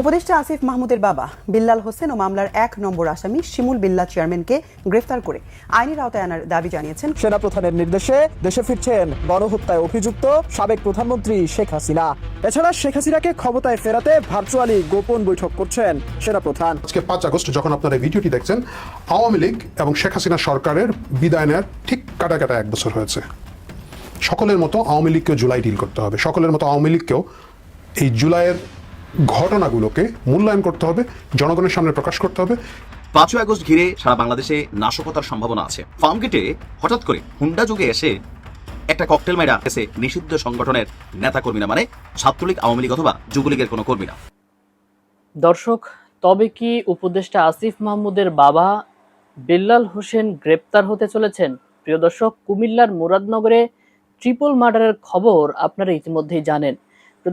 উপদেষ্টা আসিফ মাহমুদের বাবা বিল্লাল হোসেন ও মামলার এক নম্বর আসামি শিমুল বিল্লা চেয়ারম্যানকে গ্রেফতার করে আইনের আওতায় আনার দাবি জানিয়েছেন। সেনাপ্রধানের নির্দেশে দেশে ফিরছেন গণহত্যায় অভিযুক্ত সাবেক প্রধানমন্ত্রী শেখ হাসিনা। এছাড়া শেখ হাসিনাকে ক্ষমতায় ফেরাতে ভার্চুয়ালি গোপন বৈঠক করছেন সেনাপ্রধান। আজকে পাঁচ আগস্ট যখন আপনারা এই ভিডিওটি দেখছেন আওয়ামী লীগ এবং শেখ হাসিনা সরকারের বিদায় নেওয়ার ঠিক কাটা কাটা এক বছর হয়েছে। সকলের মতো আওয়ামী লীগকেও জুলাই ডিল করতে হবে। সকলের মতো আওয়ামী লীগকেও এই জুলাইয়ের ঘটনাগুলোকে মূল্যায়ন করতে হবে জনগণের সামনে প্রকাশ করতে হবে। পাঁচই আগস্ট ঘিরে সারা বাংলাদেশে নাশকতার সম্ভাবনা আছে। ফার্ম গেটে হঠাৎ করে হুন্ডা যুগে এসে একটা ককটেল মেরা এসে নিষিদ্ধ সংগঠনের নেতা কর্মীরা মানে ছাত্রলীগ আওয়ামী লীগ অথবা যুবলীগের কোনো কর্মীরা। দর্শক তবে কি উপদেষ্টা আসিফ মাহমুদের বাবা বিল্লাল হোসেন গ্রেপ্তার হতে চলেছেন? প্রিয় দর্শক কুমিল্লার মুরাদনগরে ট্রিপল মার্ডারের খবর আপনারা ইতিমধ্যেই জানেন।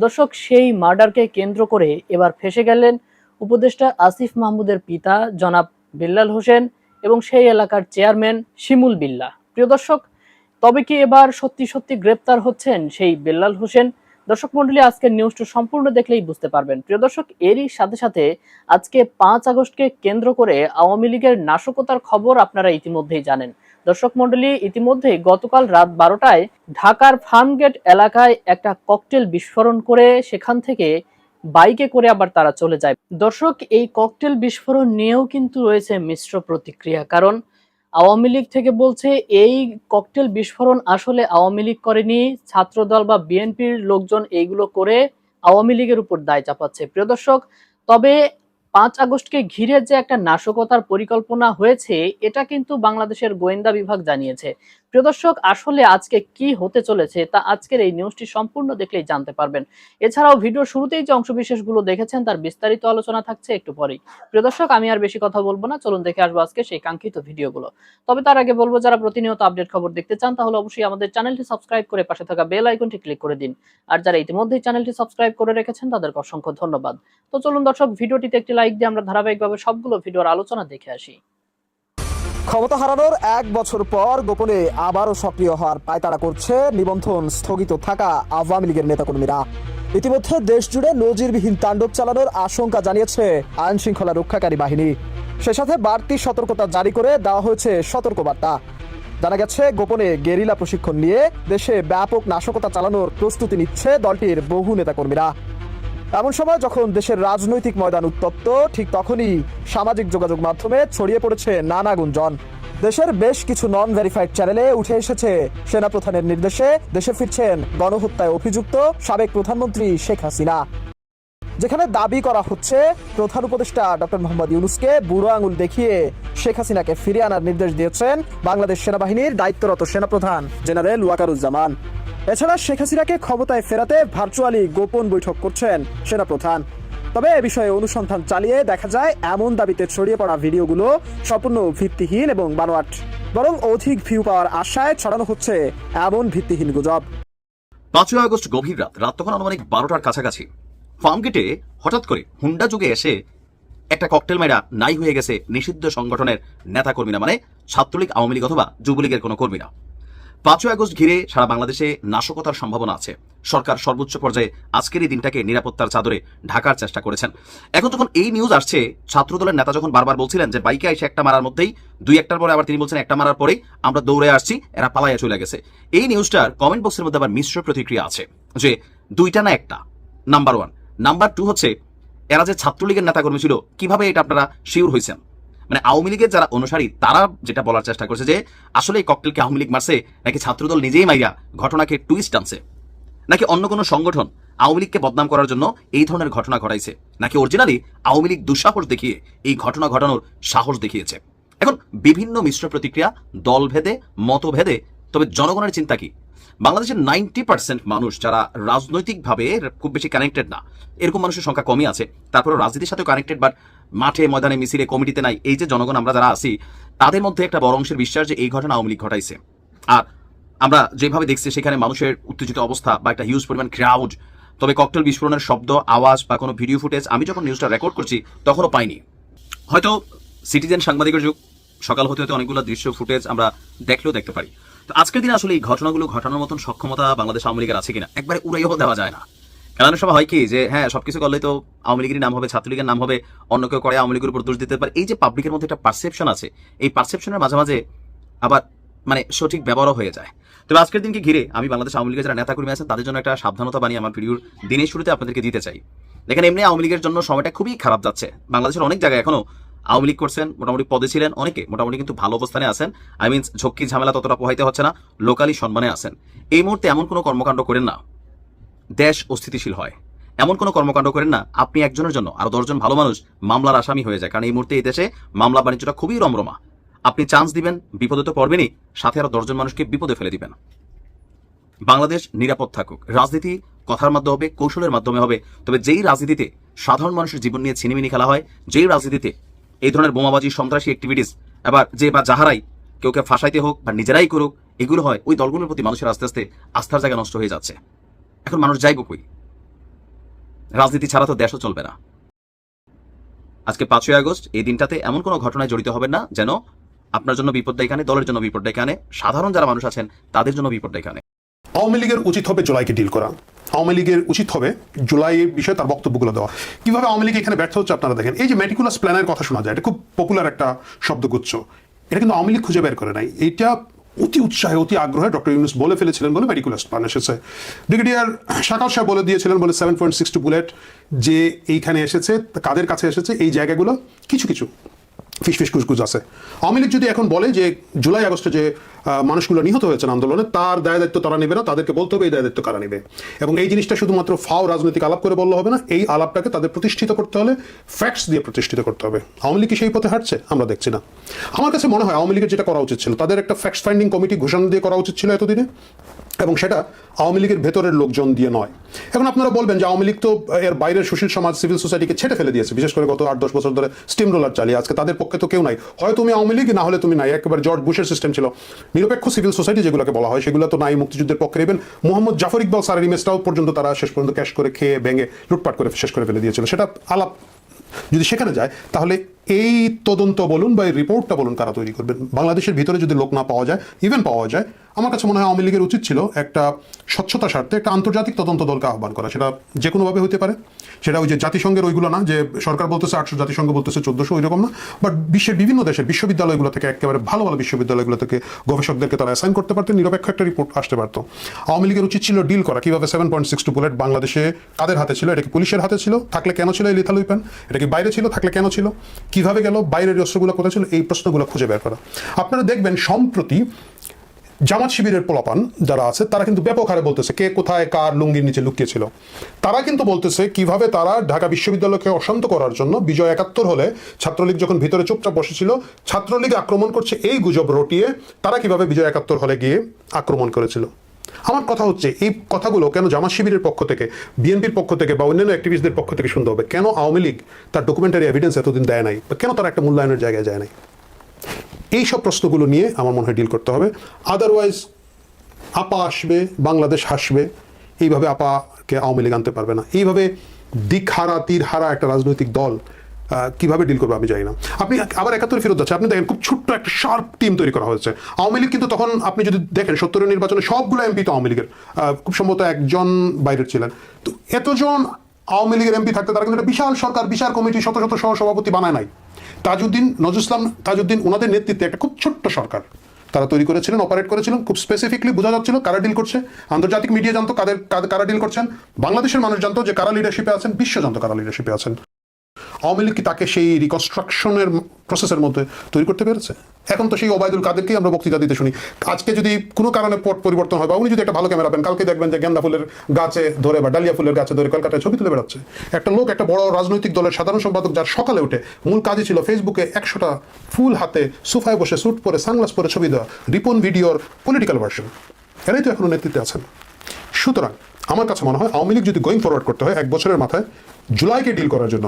দর্শক, সেই মার্ডারকে কেন্দ্র করে এবার ফেসে গেলেন উপদেষ্টা আসিফ মাহমুদের পিতা জনাব বিল্লাল হোসেন এবং সেই এলাকার চেয়ারম্যান শিমুল বিল্লা প্রিয় দর্শক, তবে কি এবার সত্যি সত্যি গ্রেপ্তার হচ্ছেন সেই বেল্লাল হোসেন? দর্শক মন্ডলী, আজকের নিউজটা সম্পূর্ণ দেখলেই বুঝতে পারবেন। প্রিয় দর্শক, এরই সাথে সাথে আজকে পাঁচ আগস্টকে কেন্দ্র করে আওয়ামী লীগের নাশকতার খবর আপনারা ইতিমধ্যেই জানেন। দর্শক মন্ডলী, ইতিমধ্যে গতকাল রাত বারোটায় ঢাকার ফার্মগেট এলাকায় একটা ককটেল বিস্ফোরণ করে সেখান থেকে বাইকে করে আবার তারা চলে যায়। দর্শক, এই ককটেল বিস্ফোরণ নিয়েও কিন্তু রয়েছে মিশ্র প্রতিক্রিয়া। কারণ আওয়ামী লীগ থেকে বলছে, এই ককটেল বিস্ফোরণ আসলে আওয়ামী লীগ করেনি, ছাত্রদল বা বিএনপির লোকজন এইগুলো করে আওয়ামী লীগের উপর দায় চাপাচ্ছে। প্রিয় দর্শক, তবে পাঁচ আগস্টকে ঘিরে যে একটা নাশকতার পরিকল্পনা হয়েছে, এটা কিন্তু বাংলাদেশের গোয়েন্দা বিভাগ জানিয়েছে। প্রিয় দর্শক, আসলে আজকে কি হতে চলেছে তা আজকের এই নিউজটি সম্পূর্ণ দেখলেই জানতে পারবেন। এছাড়াও ভিডিও শুরুতেই যে অংশবিশেষগুলো দেখেছেন, তার বিস্তারিত আলোচনা থাকছে একটু পরেই। প্রিয় দর্শক, আমি আর বেশি কথা বলব না, চলুন দেখে আসব আজকে সেই কাঙ্ক্ষিত ভিডিওগুলো। তবে তার আগে বলব, যারা প্রতিনিয়ত আপডেট খবর দেখতে চান, তাহলে অবশ্যই আমাদের চ্যানেলটি সাবস্ক্রাইব করে পাশে থাকা বেল আইকনটি ক্লিক করে দিন। আর যারা ইতিমধ্যেই চ্যানেলটি সাবস্ক্রাইব করে রেখেছেন, তাদেরকে অসংখ্য ধন্যবাদ। তো চলুন দর্শক, ভিডিওটিতে একটি লাইক দিয়ে আমরা ধারাবাহিকভাবে সবগুলো ভিডিওর আলোচনা দেখে আসি। ক্ষমতা হারানোর এক বছর পর গোপনে আবারও সক্রিয় হওয়ার পায়তারা করছে নিবন্ধন স্থগিত থাকা আওয়ামী লীগের নেতাকর্মীরা। ইতিমধ্যে দেশ জুড়ে নজিরবিহীন তাণ্ডব চালানোর আশঙ্কা জানিয়েছে আইন শৃঙ্খলা রক্ষাকারী বাহিনী। সে সাথে বাড়তি সতর্কতা জারি করে দেওয়া হয়েছে সতর্কবার্তা। জানা গেছে, গোপনে গেরিলা প্রশিক্ষণ নিয়ে দেশে ব্যাপক নাশকতা চালানোর প্রস্তুতি নিচ্ছে দলটির বহু নেতাকর্মীরা। এমন সময় যখন দেশের রাজনৈতিক ময়দান উত্তপ্ত, ঠিক তখনই সামাজিক যোগাযোগ মাধ্যমে ছড়িয়ে পড়েছে নানা গুঞ্জন। দেশের বেশ কিছু নন ভেরিফাইড চ্যানেলে উঠে এসেছে সেনাপ্রধানের নির্দেশে দেশে ফিরছেন গণহত্যায় অভিযুক্ত সাবেক প্রধানমন্ত্রী শেখ হাসিনা। যেখানে দাবি করা হচ্ছে, প্রধান উপদেষ্টা ডক্টর মোহাম্মদ ইউনুসকে বুড়ো আঙুল দেখিয়ে শেখ হাসিনাকে ফিরিয়ে আনার নির্দেশ দিয়েছেন বাংলাদেশ সেনাবাহিনীর দায়িত্বরত সেনাপ্রধান জেনারেল ওয়াকারুজ্জামান। এছাড়া শেখ হাসিনাকে ক্ষমতায় ফেরাতে ভার্চুয়ালি গোপন বৈঠক করছেন সেনাপ্রধান। তবে এ বিষয়ে অনুসন্ধান চালিয়ে দেখা যায়, এমন দাবিতে ছড়িয়ে পড়া ভিডিওগুলো সম্পূর্ণ ভিত্তিহীন এবং বানোয়াট। বরং অধিক ভিউ পাওয়ার আশায় ছড়ানো হচ্ছে এমন ভিত্তিহীন গুজব। পাঁচই আগস্ট গভীর রাত রাত তখন আনুমানিক বারোটার কাছাকাছি। ফার্ম গেটে হঠাৎ করে হুন্ডা যুগে এসে একটা ককটেল মেরা নাই হয়ে গেছে নিষিদ্ধ সংগঠনের নেতা কর্মীরা মানে ছাত্রলীগ, আওয়ামী লীগ অথবা যুবলীগের কোনো কর্মীরা। পাঁচই আগস্ট ঘিরে সারা বাংলাদেশে নাশকতার সম্ভাবনা আছে। সরকার সর্বোচ্চ পর্যায়ে আজকের এই দিনটাকে নিরাপত্তার চাদরে ঢাকার চেষ্টা করেছেন। এখন যখন এই নিউজ আসছে, ছাত্রদলের নেতা যখন বারবার বলছিলেন যে, বাইকে এসে একটা মারার মধ্যেই, দুই একটার পরে আবার তিনি বলছেন একটা মারার পরেই আমরা দৌড়ে আসছি, এরা পালাইয়া চলে গেছে। এই নিউজটার কমেন্ট বক্সের মধ্যে আবার মিশ্র প্রতিক্রিয়া আছে যে, দুইটা না একটা। নাম্বার ওয়ান নাম্বার টু হচ্ছে, এরা যে ছাত্রলীগের নেতাকর্মী ছিল, কীভাবে এটা আপনারা শিওর হয়েছেন মানে আওয়ামী লীগের যারা অনুসারী, তারা যেটা বলার চেষ্টা করছে যে, আসলে এই ককটেলকে আওয়ামী লীগ মারছে? নাকি ছাত্রদল নিজেই মাইরা ঘটনাকে টুইস্ট আনছে নাকি অন্য কোনো সংগঠন আওয়ামী লীগকে বদনাম করার জন্য এই ধরনের ঘটনা ঘটাইছে? নাকি অরিজিনালি আওয়ামী লীগ দুঃসাহস দেখিয়ে এই ঘটনা ঘটানোর সাহস দেখিয়েছে? এখন বিভিন্ন মিশ্র প্রতিক্রিয়া, দলভেদে, মতভেদে তবে জনগণের চিন্তা কি? বাংলাদেশের নাইনটি পার্সেন্ট মানুষ যারা রাজনৈতিকভাবে খুব বেশি কানেক্টেড না, এরকম মানুষের সংখ্যা কমই আছে। তারপরে রাজনীতির সাথেও কানেক্টেড বাট মাঠে, ময়দানে, মিছিলে, কমিটিতে নাই। এই যে জনগণ আমরা যারা আছি, তাদের মধ্যে একটা বড় অংশের বিশ্বাস যে এই ঘটনা আওয়ামী লীগ ঘটাইছে। আর আমরা যেভাবে দেখছি, সেখানে মানুষের উত্তেজিত অবস্থা বা একটা হিউজ পরিমাণ ক্রাউড তবে ককটেল বিস্ফোরণের শব্দ, আওয়াজ বা কোনো ভিডিও ফুটেজ আমি যখন নিউজটা রেকর্ড করছি, তখনও পাইনি। হয়তো সিটিজেন সাংবাদিকের যুগ, সকাল হতে হতে অনেকগুলো দৃশ্য ফুটেজ আমরা দেখলেও দেখতে পারি। তো আজকের দিনে আসলে এই ঘটনাগুলো ঘটানোর মতন সক্ষমতা বাংলাদেশ আওয়ামী লীগের আছে কিনা? একবারে উড়াইও দেওয়া যায় না। এমন সময় হয় কি? যে হ্যাঁ সবকিছু করলে তো আওয়ামী লীগের নাম হবে, ছাত্রলীগের নাম হবে, অন্য কেউ করে আওয়ামী লীগের উপর দোষ দিতে পারে। এই যে পাবলিকের মধ্যে একটা পারসেপশন আছে, এই পারসেপশনের মাঝে মাঝে আবার মানে সঠিক ব্যবহারও হয়ে যায়। তবে আজকের দিনকে ঘিরে আমি বাংলাদেশ আওয়ামী লীগের যারা নেতাকর্মী আছেন, তাদের জন্য একটা সাবধানতা বানিয়ে আমার ভিডিওর দিনের শুরুতে আপনাদেরকে দিতে চাই। দেখেন, এমনি আওয়ামী লীগের জন্য সময়টা খুবই খারাপ যাচ্ছে। বাংলাদেশের অনেক জায়গায় এখনও আওয়ামী লীগ করছেন, মোটামুটি পদে ছিলেন অনেকে, মোটামুটি কিন্তু ভালো অবস্থানে আছেন। আই মিনস ঝক্কি ঝামেলা ততটা পোহাইতে হচ্ছে না, লোকালি সম্মানে আছেন। এই মুহূর্তে এমন কোনো কর্মকাণ্ড করেন না, দেশ অস্থিতিশীল হয়। এমন কোনো কর্মকাণ্ড করেন না, আপনি একজনের জন্য, আর দশজন ভালো মানুষ মামলার আসামি হয়ে যায়। কারণ এই মুহূর্তে এই দেশে মামলা বাণিজ্যটা খুবই রমরমা। আপনি চান্স দিবেন, বিপদে তো পড়বেনই, সাথে আরও দশজন মানুষকে বিপদে ফেলে দিবেন। বাংলাদেশ নিরাপদ থাকুক। রাজনীতি কথার মাধ্যমে হবে, কৌশলের মাধ্যমে হবে। তবে যেই রাজনীতিতে সাধারণ মানুষের জীবন নিয়ে ছিনিমিনি খেলা হয়, যেই রাজনীতিতে এই ধরনের বোমাবাজি, সন্ত্রাসী অ্যাক্টিভিটিস এবার যে বা যাহারাই কেউ কে ফাঁসাইতে হোক বা নিজেরাই করুক, এগুলো হয় ওই দলগুলোর প্রতি মানুষের আস্তে আস্তে আস্থার জায়গা নষ্ট হয়ে যাচ্ছে। এখন মানুষ যাইব কই? রাজনীতি ছাড়া তো দেশও চলবে না। আজকে পাঁচই আগস্ট, এই দিনটাতে এমন কোনো ঘটনায় জড়িত হবেন না যেন আপনার জন্য বিপদ ডেকে আনে দলের জন্য বিপদ ডেকে আনে সাধারণ যারা মানুষ আছেন, তাদের জন্য বিপদ ডেকে আনে আওয়ামী লীগের উচিত হবে জুলাইকে ডিল করা। আওয়ামী লীগের উচিত হবে জুলাইয়ের বিষয়ে তার বক্তব্যগুলো দেওয়া। কীভাবে আওয়ামী লীগ এখানে ব্যর্থ হচ্ছে আপনারা দেখেন। এই যে মেটিকুলাস প্ল্যানের কথা শোনা যায়, এটা খুব পপুলার একটা শব্দগুচ্ছ। এটা কিন্তু আওয়ামী লীগ খুঁজে বের করে নাই। এটা অতি উৎসাহে, অতি আগ্রহে ডক্টর ইউনুস বলে ফেলেছিলেন বলে মেডিকুলাস প্ল্যান এসেছে। ব্রিগেডিয়ার শাকাল সাহেব বলে দিয়েছিলেন বলে seven point six two bullet যে এইখানে এসেছে, কাদের কাছে এসেছে, এই জায়গাগুলো, কিছু কিছু। ফিস ফিস কুচকুচ আছে। আওয়ামী লীগ যদি এখন বলে যে জুলাই আগস্টে যে মানুষগুলো নিহত হয়েছেন আন্দোলনে, তার দায় দায়িত্ব তারা নেবে না, তাদেরকে বলতে হবে এই দায় দায়িত্ব কারা নেবে। এবং এই জিনিসটা শুধুমাত্র ফাও রাজনৈতিক আলাপ করে বললে হবে না, এই আলাপটাকে তাদের প্রতিষ্ঠিত করতে হলে ফ্যাক্টস দিয়ে প্রতিষ্ঠিত করতে হবে। আওয়ামী লীগ সেই পথে হাঁটছে? আমরা দেখছি না। আমার কাছে মনে হয় আওয়ামী লীগের যেটা করা উচিত ছিল, তাদের একটা ফ্যাক্টস ফাইন্ডিং কমিটি ঘোষণা দিয়ে করা উচিত ছিল এতদিনে। এবং সেটা আওয়ামী লীগের ভেতরের লোকজন দিয়ে নয়। এখন আপনারা বলবেন যে আওয়ামী লীগ তো এর বাইরের সুশীল সমাজ, সিভিল সোসাইটিকে ছেটে ফেলে দিয়েছে, বিশেষ করে গত আট, দশ বছর ধরে স্টিম রোলার চালিয়ে। আজকে তাদের পক্ষে তো কেউ নাই। হয় তুমি আওয়ামী লীগ, না হলে তুমি নাই। একেবারে জর্জ বুশের সিস্টেম ছিল। নিরপেক্ষ সিভিল সোসাইটি যেগুলোকে বলা হয়, সেগুলো তো নাই মুক্তিযুদ্ধের পক্ষে। নেবেন মোহাম্মদ জাফর ইকবাল স্যারের ইমেজটাও পর্যন্ত তারা শেষ পর্যন্ত ক্যাশ করে খেয়ে, ভেঙে, লুটপাট করে শেষ করে ফেলে দিয়েছিল। সেটা আলাপ। যদি সেখানে যায়, তাহলে এই তদন্ত বলুন বা এই রিপোর্টটা বলুন কারা তৈরি করবেন? বাংলাদেশের ভিতরে যদি লোক না পাওয়া যায় ইভেন পাওয়া যায় আমার কাছে মনে হয় আওয়ামী লীগের উচিত ছিল একটা স্বচ্ছতা স্বার্থে একটা আন্তর্জাতিক তদন্ত দলকে আহ্বান করা। সেটা যে কোনোভাবে হতে পারে। সেটা ওই যে জাতিসংঘের ওইগুলো না, যে সরকার বলতেছে আটশো জাতিসংঘ, বলতেছে চোদ্দশো, ওইরকম না। বাট বিশ্বের বিভিন্ন দেশের বিশ্ববিদ্যালয়গুলো থেকে একেবারে ভালো ভালো বিশ্ববিদ্যালয়গুলো থেকে গবেষকদেরকে তারা অ্যাসাইন করতে পারতেন, নিরপেক্ষ একটা রিপোর্ট আসতে পারতো। আওয়ামী লীগের উচিত ছিল ডিল করা। কীভাবে seven point six two bullet বাংলাদেশে কাদের হাতে ছিল? এটা কি পুলিশের হাতে ছিল? থাকলে কেন ছিল এই লিথাল উইপেন এটা কি বাইরে ছিল? থাকলে কেন ছিল? কীভাবে গেল? বাইরের অস্ত্রগুলো কোথায় ছিল? এই প্রশ্নগুলো খুঁজে বের করা। আপনারা দেখবেন সম্প্রতি জামাত শিবিরের পোলাপান যারা আছে, তারা কিন্তু ব্যাপক হারে বলতেছে কে কোথায়, কার লুঙ্গির নিচে লুকিয়েছিল। তারা কিন্তু বলতেছে কীভাবে তারা ঢাকা বিশ্ববিদ্যালয়কে অশান্ত করার জন্য বিজয় একাত্তর হলে ছাত্রলীগ যখন ভিতরে চুপচাপ বসেছিল, ছাত্রলীগ আক্রমণ করছে, এই গুজব রটিয়ে তারা কীভাবে বিজয় একাত্তর হলে গিয়ে আক্রমণ করেছিল। আমার কথা হচ্ছে, এই কথাগুলো কেন জামাত শিবিরের পক্ষ থেকে, বিএনপির পক্ষ থেকে বা অন্যান্য অ্যাক্টিভিস্টদের পক্ষ থেকে শুনতে হবে? কেন আওয়ামী লীগ তার ডকুমেন্টারি এভিডেন্স এতদিন দেয় নাই? বা কেন তারা একটা মূল্যায়নের জায়গায় যায় নাই? এই সব প্রশ্নগুলো নিয়ে আমার মনে হয় ডিল করতে হবে। আদারওয়াইজ আপা আসবে, বাংলাদেশ হাসবে, এইভাবে আপাকে আওয়ামী লীগ আনতে পারবে না। এইভাবে দিকহারা, তীরহারা একটা রাজনৈতিক দল কীভাবে ডিল করবে আমি জানি না। আপনি আবার একাত্তর ফেরত যাচ্ছে। আপনি দেখেন, খুব ছোট্ট একটা শার্প টিম তৈরি করা হয়েছে। আওয়ামী লীগ কিন্তু তখন আপনি যদি দেখেন, সত্তরের নির্বাচনে সবগুলো এমপি তো আওয়ামী লীগের। খুব সম্ভবত একজন বাইরের ছিলেন। তো এতজন আওয়ামী লীগের এমপি থাকতে তারা কিন্তু একটা বিশাল সরকার, বিশাল কমিটি শত শত সহসভাপতি বানায় নাই। তাজউদ্দিন, নজরুল ইসলাম, তাজউদ্দিন ওনাদের নেতৃত্বে একটা খুব ছোট্ট সরকার। তারা তৈরি করেছিলেন অপারেট করেছিলেন, খুব স্পেসিফিকলি বোঝা যাচ্ছিল কারা ডিল করছে। আন্তর্জাতিক মিডিয়া জানতো কাদের- কারা ডিল করছেন। বাংলাদেশের মানুষ জানতো যে কারা লিডারশিপে আছেন, বিশ্ব জানতো কারা লিডারশিপে আছেন। আওয়ামী লীগ কি তাকে সেই রিকনস্ট্রাকশনের প্রসেসের মধ্যে তৈরি করতে পেরেছে? এখন তো সেই ওবায়দুল কাদেরকেই আমরা বক্তৃতা দিতে শুনি। আজকে যদি কোনো কারণে পট পরিবর্তন হয় বা উনি যদি একটা ভালো ক্যামেরা পেন কালকে দেখবেন যে গেন্দা ফুলের গাছে ধরে বা ডালিয়া ফুলের গাছে ধরে কলকাতায় ছবি তুলে বেড়াচ্ছে। একটা লোক, একটা বড় রাজনৈতিক দলের সাধারণ সম্পাদক যার সকালে উঠে মূল কাজই ছিল ফেসবুকে একশোটা ফুল হাতে সোফায় বসে স্যুট পরে সানগ্লাস পরে ছবি দেওয়া, রিপন ভিডিওর পলিটিক্যাল ভার্সন এরাই তো এখনও নেতৃত্বে আছেন। সুতরাং আমার কাছে মনে হয় আওয়ামী লীগ যদি গোয়িং ফরওয়ার্ড করতে হয়, এক বছরের মাথায় জুলাইকে ডিল করার জন্য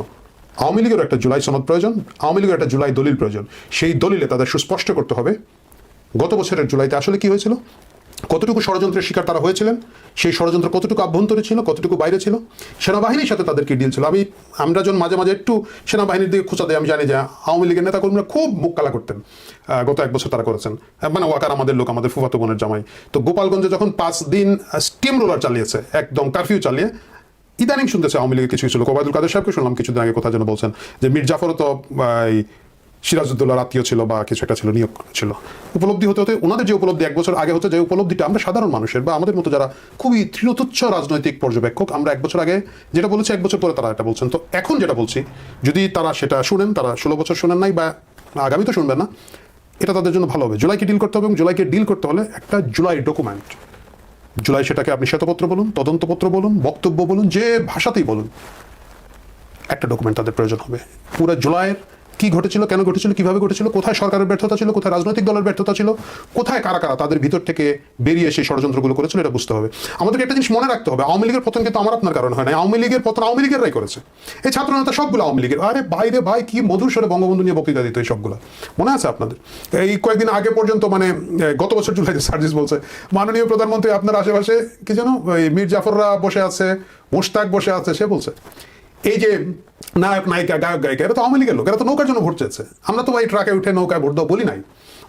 আওয়ামী লীগের একটা জুলাই সনদ প্রয়োজন, আওয়ামী লীগের একটা জুলাই দলিল প্রয়োজন। সেই দলিলে তাদের সুস্পষ্ট করতে হবে, গত বছরের জুলাইতে আসলে কি হয়েছিল? কতটুকু ষড়যন্ত্রের শিকার তারা হয়েছিলেন? সেই ষড়যন্ত্র কতটুকু আভ্যন্তরে ছিল, কতটুকু বাইরে ছিল? সেনাবাহিনীর সাথে তাদের কি ডিল ছিল। আমি, আমরা যখন মাঝে মাঝে একটু সেনাবাহিনীর দিকে খোঁচা দেয় আমি জানি যে আওয়ামী লীগের নেতা কর্মীরা খুব মুখ কালা করতেন। গত এক বছর তারা করেছেন। মানে ওয়াকার আমাদের লোক, আমাদের ফুফাতো বোনের জামাই। তো গোপালগঞ্জে যখন পাঁচ দিন স্টিম রোলার চালিয়েছে, একদম কারফিউ চালিয়ে ইদানিং শুনতেছে আওয়ামী লীগের কিছু কিছু লোক, ওবায়দুল কাদের সাহেবকে শুনলাম কিছুদিন আগে কোথায় যেন বলছেন যে, মীর জাফরও তো সিরাজউদ্দৌলার আত্মীয় ছিল বা কিছু একটা ছিল, নিয়োগ ছিল। উপলব্ধি হতে হতে ওনাদের যে উপলব্ধি এক বছর আগে হতো যে, উপলব্ধিটা আমরা সাধারণ মানুষের বা আমাদের মতো যারা খুবই তৃণতুচ্ছ রাজনৈতিক পর্যবেক্ষক, আমরা এক বছর আগে যেটা বলেছি, এক বছর পরে তারা এটা বলছেন। তো এখন যেটা বলছি, যদি তারা সেটা শুনেন, তারা ষোলো বছর শোনেন নাই বা আগামী তো শুনবেন না, এটা তাদের জন্য ভালো হবে। জুলাইকে ডিল করতে হবে এবং জুলাইকে ডিল করতে হলে একটা জুলাই ডকুমেন্ট জুলাই সেটাকে আপনি শ্বেতপত্র বলুন, তদন্তপত্র বলুন, বক্তব্য বলুন, যে ভাষাতেই বলুন, একটা ডকুমেন্ট তাদের প্রয়োজন হবে। পুরো জুলাইয়ের কি ঘটেছিল, কেন ঘটেছিল, কীভাবে ঘটেছিল, কোথায় সরকারের ব্যর্থতা ছিল, কোথায় রাজনৈতিক দলের ব্যর্থতা ছিল, কোথায় কারা কারা তাদের ভিতর থেকে বেরিয়ে সেই ষড়যন্ত্রগুলো করেছিল, এটা বুঝতে হবে। আমাদেরকে একটা জিনিস মনে রাখতে হবে, আওয়ামী লীগের পতন কিন্তু আমার আপনার কারণ হয় না, আওয়ামী লীগের পতন আওয়ামী লীগেররাই করেছে। এই ছাত্র নেতা সবগুলো আওয়ামী লীগের। আরে বাইরে ভাই, কি মধুর স্বরে বঙ্গবন্ধু নিয়ে বক্তৃতা দিত এই সবগুলো। মনে আছে আপনাদের? এই কয়েকদিন আগে পর্যন্ত মানে গত বছর জুলাইতে সার্জিস বলছে, মাননীয় প্রধানমন্ত্রী আপনার আশেপাশে, কি যেন মীর জাফররা বসে আছে, মোশতাক বসে আছে, সে বলছে। এই যে নায়ক নায়িকা গায়ক গায়িকা এরা তো আওয়ামী লীগের লোক এরা তো নৌকার জন্য ভোট চেয়েছে। আমরা তো ভাই ট্রাকে উঠে নৌকায় ভোট দাও বলি নাই।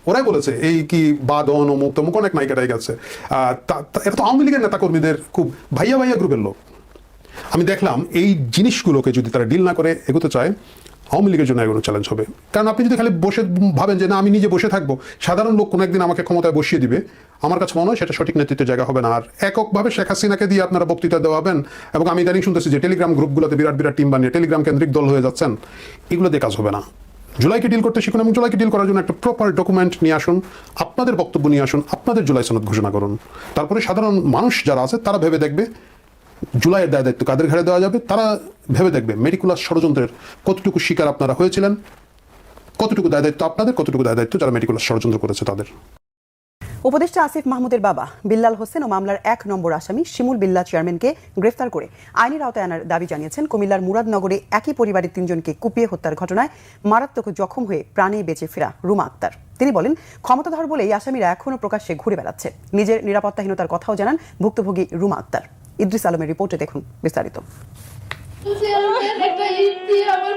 ওরাই বলেছে এই কি বাদন অমুক তমুক অনেক নায়িকা টাইক আছে আহ, তা- আওয়ামী লীগের নেতা কর্মীদের খুব ভাইয়া ভাইয়া গ্রুপের লোক। আমি দেখলাম এই জিনিসগুলোকে যদি তারা ডিল না করে এগোতে চায় আওয়ামী লীগের জন্য এগোনো চ্যালেঞ্জ হবে। কারণ আপনি যদি খালি বসে ভাবেন যে না, আমি নিজে বসে থাকব, সাধারণ লোক কোনো একদিন আমাকে ক্ষমতায় বসিয়ে দিবে। আমার কাছে মনে হয় সেটা সঠিক নেতৃত্বের জায়গা হবে না। আর এককভাবে শেখ হাসিনাকে দিয়ে আপনারা বক্তৃতা দেওয়াবেন এবং আমি ইদানিং শুনতেছি যে টেলিগ্রাম গ্রুপগুলোতে বিরাট বিরাট টিম বানিয়ে টেলিগ্রাম কেন্দ্রিক দল হয়ে যাচ্ছেন, এগুলো দিয়ে কাজ হবে না। জুলাইকে ডিল করতে শিখুন এবং জুলাইকে ডিল করার জন্য একটা প্রপার ডকুমেন্ট নিয়ে আসুন, আপনাদের বক্তব্য নিয়ে আসুন, আপনাদের জুলাই সনদ ঘোষণা করুন। তারপরে সাধারণ মানুষ যারা আছে, তারা ভেবে দেখবে জুলাইয়ের দায় দায়িত্ব কাদের ঘাড়ে দেওয়া যাবে? তারা ভেবে দেখবে। মেডিকুলার ষড়যন্ত্রের কতটুকু শিকার আপনারা হয়েছিলেন? কতটুকু দায় দায়িত্ব আপনাদের? কতটুকু দায় দায়িত্ব যারা মেডিকুলার ষড়যন্ত্র করেছে তাদের? উপদেষ্টা আসিফ মাহমুদের বাবা, বিল্লাল হোসেন ও মামলার এক নম্বর আসামি শিমুল বিল্লা চেয়ারম্যানকে গ্রেফতার করে আইনের আওতায় আনার দাবি জানিয়েছেন কুমিল্লার মুরাদনগরে একই পরিবারের তিনজনকে কুপিয়ে হত্যার ঘটনায় মারাত্মক জখম হয়ে প্রাণে বেঁচে ফেরা রুমা আক্তার। তিনি বলেন, ক্ষমতাধর বলেই আসামিরা এখনও প্রকাশ্যে ঘুরে বেড়াচ্ছে। নিজের নিরাপত্তাহীনতার কথাও জানান ভুক্তভোগী রুমা আক্তার। ইদ্রিস আলমের রিপোর্টে দেখুন বিস্তারিত। আমার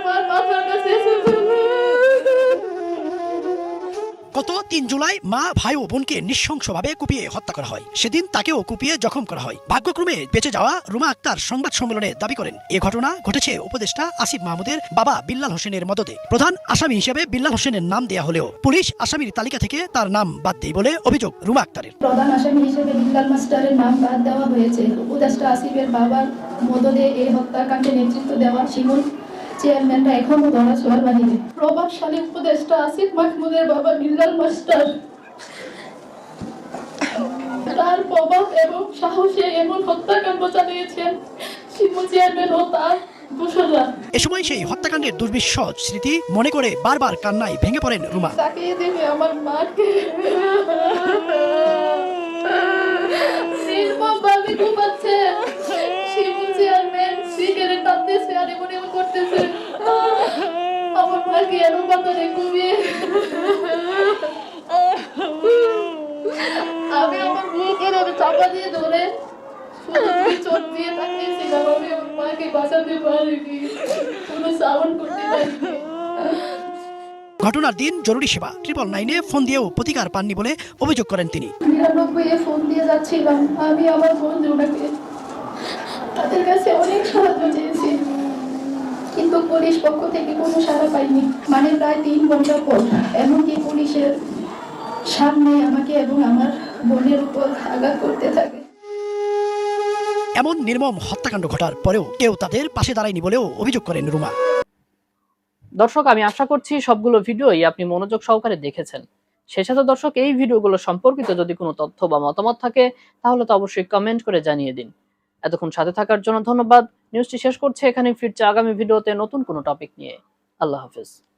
গত তিন জুলাই মা, ভাই ও বোনকে নৃশংসভাবে কুপিয়ে হত্যা করা হয়। সেদিন তাকেও কুপিয়ে জখম করা হয়। ভাগ্যক্রমে বেঁচে যাওয়া রুমা আক্তার সংবাদ সম্মেলনে দাবি করেন, এ ঘটনা ঘটেছে উপদেষ্টা আসিফ মাহমুদের বাবা বিল্লাল হোসেনের মদতে। প্রধান আসামি হিসেবে বিল্লাল হোসেনের নাম দেয়া হলেও পুলিশ আসামির তালিকা থেকে তার নাম বাদ দেয় বলে অভিযোগ রুমা আক্তারের। প্রধান আসামি হিসেবে বিল্লাল মাস্টারের নাম বাদ দেওয়া হয়েছে। উপদেষ্টা আসিফের বাবার এই হত্যাকাণ্ডে নেতৃত্ব দেওয়া শিমুল চেয়ারম্যানরা এখনও ধরা ছোঁয়ার বাহিনী। প্রভাবশালী উপদেষ্টা আসিফ মাহমুদের বাবা বিল্লাল মাস্টার। তার প্রভাব এবং সাহসে এমন হত্যাকাণ্ড চালিয়েছেন শিমুল চেয়ারম্যান ও তার এ সময় সেই হত্যাকাণ্ডের দুর্বিষহ স্মৃতি মনে করে বারবার কান্নায় ভেঙে পড়েন রুমা। আমার মাকে ঘুমাচ্ছে শিমু চেয়ারম্যান সিগারেট টানতেছে আর এমন এমন করতেছে। আমার মাকে এমন পাথরে ঘুমিয়ে আমি আমার মুখ এভাবে চাপা দিয়ে ধরে শুধু দুই চোখ দিয়ে তাকিয়েছিলাম আমি আমার মাকে বাঁচাতে পারিনি। কোনো সাউন্ড করতে পারিনি। ঘটনার দিন জরুরি সেবা। ট্রিপল নাইনে ফোন দিয়েও প্রতিকার পাননি বলে অভিযোগ করেন তিনি। নিরানব্বই এ ফোন দিয়ে যাচ্ছিলাম। আমি আমার বন্ধুটাকে তাদের কাছে অনেক সাহায্য কিন্তু পুলিশ পক্ষ থেকে কোনো সাড়া পাইনি। মানে প্রায় তিন ঘণ্টা পর। এমনকি পুলিশের সামনে আমাকে এবং আমার বোনের উপর আঘাত করতে থাকে। এমন নির্মম হত্যাকাণ্ড ঘটার পরেও কেউ তাদের পাশে দাঁড়ায়নি বলেও অভিযোগ করেন রুমা দর্শক আমি আশা করছি সবগুলো ভিডিওই আপনি মনোযোগ সহকারে দেখেছেন। সেই সাথে দর্শক এই ভিডিওগুলো সম্পর্কিত যদি কোনো তথ্য বা মতামত থাকে তাহলে তো অবশ্যই কমেন্ট করে জানিয়ে দিন। এতক্ষণ সাথে থাকার জন্য ধন্যবাদ। নিউজটি শেষ করছে এখানে ফিরছে আগামী ভিডিওতে নতুন কোনো টপিক নিয়ে। আল্লাহ হাফিজ।